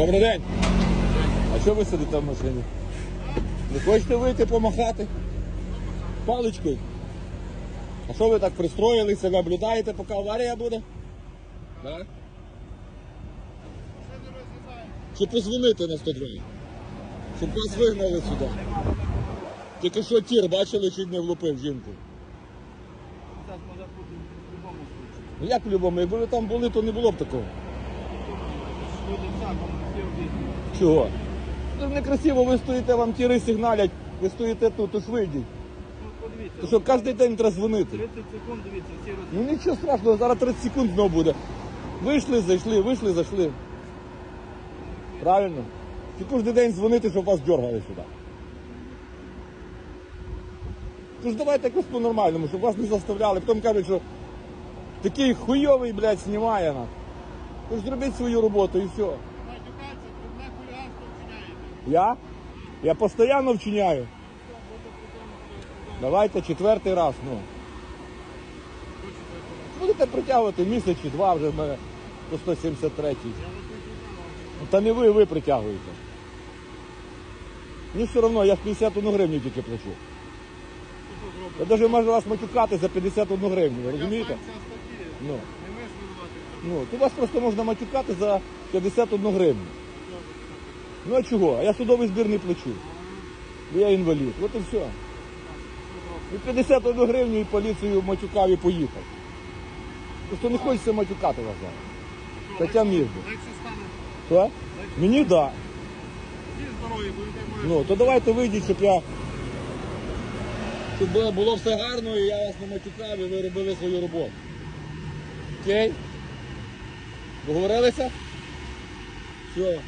Добрий день. А що ви сидите в машині? Не хочете вийти помахати? Паличкою. А що ви так пристроїлися, наблюдаєте, поки аварія буде? Так? Чи позвонити на 102? Щоб вас вигнали сюди. Тільки що тір, бачили, чуть не влупив жінку. В. Ну як по-любому, якби ви там були, то не було б такого. Люди так, всі об'єднані. Чого? Це ж некрасиво, ви стоїте, вам тіри сигналять, ви стоїте тут, то ж вийдіть. Ну. То що кожен день треба дзвонити. 30 секунд, дивіться, всі роз... Ну нічого страшного, зараз 30 секунд знову буде. Вийшли, зайшли, вийшли, зайшли. Правильно? Ти кожен день дзвонити, щоб вас дергали сюди. Тож давайте якось по-нормальному, щоб вас не заставляли. Потім кажуть, що такий хуйовий, блядь, знімає нас. Тож зробіть свою роботу і все. Я? Я постійно вчиняю. Давайте четвертий раз, ну. Будете притягувати місяць чи два вже в мене по 173 Ну, Та не ви, ви притягуєте. Мені все одно, я ж 51 гривню тільки плачу. Я навіть можу вас матюкати за 51 гривню, розумієте? Ну, Не ми ж винувати. Ну, то вас просто можна матюкати за 51 гривню. Ну а чого? А я судовий збір не плачу. Бо я інвалід. От і все. І 51 гривню і поліцію матюкав і поїхав. Просто не хочеться матюкати вас зараз. Хоча міг би. Легше стане. Що? Мені так. Да. Всі здорові. Ну, то давайте вийдіть, щоб я. Щоб було- було все гарно і я вас не матюкав і ви робили свою роботу. Окей? Договорилися? Все.